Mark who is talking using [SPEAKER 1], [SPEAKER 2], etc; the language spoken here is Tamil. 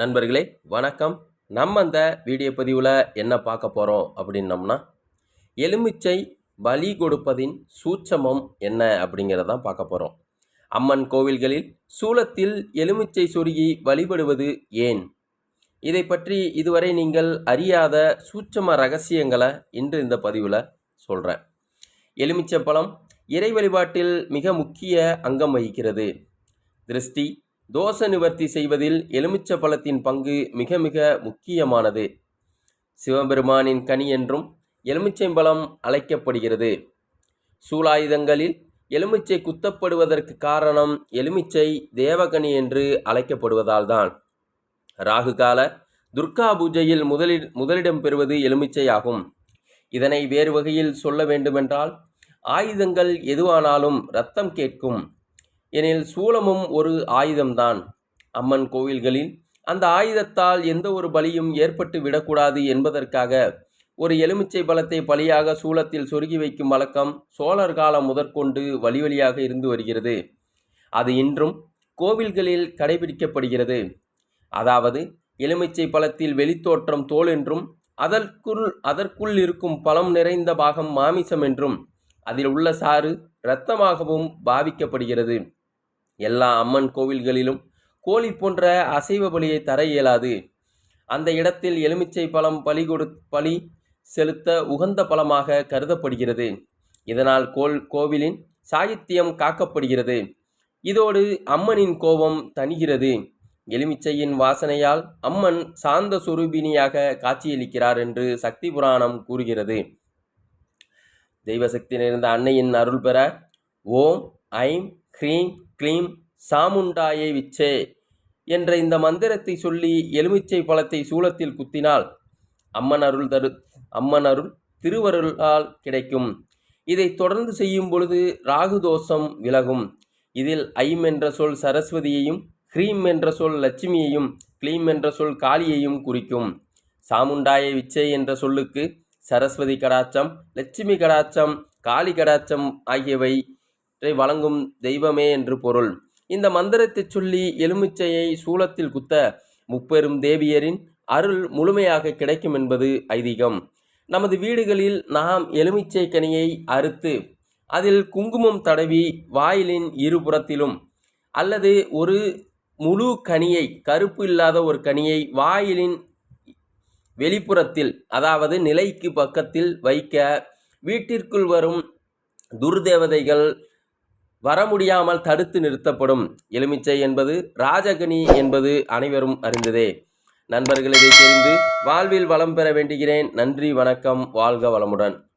[SPEAKER 1] நண்பர்களே வணக்கம். நம்ம அந்த வீடியோ பதிவில் என்ன பார்க்க போகிறோம் அப்படின்னம்னா எலுமிச்சை பலி கொடுப்பதின் சூட்சமம் என்ன அப்படிங்கிறதான் பார்க்க போகிறோம் அம்மன் கோவில்களில் சூலத்தில் எலுமிச்சை சொருகி வழிபடுவது ஏன்? இதை பற்றி இதுவரை நீங்கள் அறியாத சூட்சம ரகசியங்களை இன்று இந்த பதிவில் சொல்கிறேன் எலுமிச்சை பழம் இறை வழிபாட்டில் மிக முக்கிய அங்கம் வகிக்கிறது. திருஷ்டி தோஷ நிவர்த்தி செய்வதில் எலுமிச்ச பழத்தின் பங்கு மிக மிக முக்கியமானது. சிவபெருமானின் கனி என்றும் எலுமிச்சைம்பழம் அழைக்கப்படுகிறது. சூலாயுதங்களில் எலுமிச்சை குத்தப்படுவதற்கு காரணம் எலுமிச்சை தேவகனி என்று அழைக்கப்படுவதால்தான். ராகுகால துர்கா பூஜையில் முதலில் முதலிடம் பெறுவது எலுமிச்சை ஆகும் இதனை வேறு வகையில் சொல்ல வேண்டுமென்றால் ஆயுதங்கள் எதுவானாலும் ரத்தம் கேட்கும். எனில் சூலமும் ஒரு ஆயுதம்தான். அம்மன் கோவில்களில் அந்த ஆயுதத்தால் எந்த ஒரு பலியும் ஏற்பட்டு விடக்கூடாது என்பதற்காக ஒரு எலுமிச்சை பழத்தை பலியாக சூலத்தில் சொருகி வைக்கும் வழக்கம் சோழர் காலம் முதற்கொண்டு வழி வழியாக இருந்து வருகிறது. அது இன்றும் கோவில்களில் கடைபிடிக்கப்படுகிறது. அதாவது எலுமிச்சை பழத்தில் வெளித்தோற்றம் தோல் என்றும் அதற்குள் அதற்குள் இருக்கும் பழம் நிறைந்த பாகம் மாமிசம் என்றும் அதில் உள்ள சாறு இரத்தமாகவும் பாவிக்கப்படுகிறது. எல்லா அம்மன் கோவில்களிலும் கோழி போன்ற அசைவ பலியை தர இயலாது. அந்த இடத்தில் எலுமிச்சை பழம் பலி கொடு பலி செலுத்த உகந்த பழமாக கருதப்படுகிறது. இதனால் கோல் கோவிலின் சாகித்தியம் காக்கப்படுகிறது. இதோடு அம்மனின் கோபம் தணிகிறது. எலுமிச்சையின் வாசனையால் அம்மன் சாந்த சுரூபினியாக காட்சியளிக்கிறார் என்று சக்தி புராணம் கூறுகிறது. தெய்வசக்தி நிறைந்த அன்னையின் அருள் பெற ஓம் ஐம் ஹ்ரீம் க்ளீம் சாமுண்டாயை விச்சே என்ற இந்த மந்திரத்தை சொல்லி எலுமிச்சை பழத்தை சூலத்தில் குத்தினால் அம்மன் அருள் தரு அம்மன் அருள் திருவருளால் கிடைக்கும். இதை தொடர்ந்து செய்யும் பொழுது ராகு தோஷம் விலகும். இதில் ஐம் என்ற சொல் சரஸ்வதியையும் ஹ்ரீம் என்ற சொல் லட்சுமியையும் க்ளீம் என்ற சொல் காளியையும் குறிக்கும். சாமுண்டாய விச்சை என்ற சொல்லுக்கு சரஸ்வதி கடாச்சம் லட்சுமி கடாச்சம் காளி கடாச்சம் ஆகியவை வழங்கும் தெய்வமே என்று பொருள். இந்த மந்திரத்தை சொல்லி எலுமிச்சையை சூலத்தில் குத்த முப்பெரும் தேவியரின் அருள் முழுமையாக கிடைக்கும் என்பது ஐதீகம். நமது வீடுகளில் நாம் எலுமிச்சை கனியை அறுத்து அதில் குங்குமம் தடவி வாயிலின் இருபுறத்திலும் அல்லது ஒரு முழு கனியை கருப்பு இல்லாத ஒரு கனியை வாயிலின் வெளிப்புறத்தில் அதாவது நிலைக்கு பக்கத்தில் வைக்க வீட்டிற்குள் வரும் துர்தேவதைகள் வர முடியாமல் தடுத்து நிறுத்தப்படும். எலுமிச்சை என்பது ராஜகனி என்பது அனைவரும் அறிந்ததே. நண்பர்கள் இதை தெரிந்து வாழ்வில் வளம் பெற வேண்டுகிறேன். நன்றி வணக்கம் வாழ்க வளமுடன்.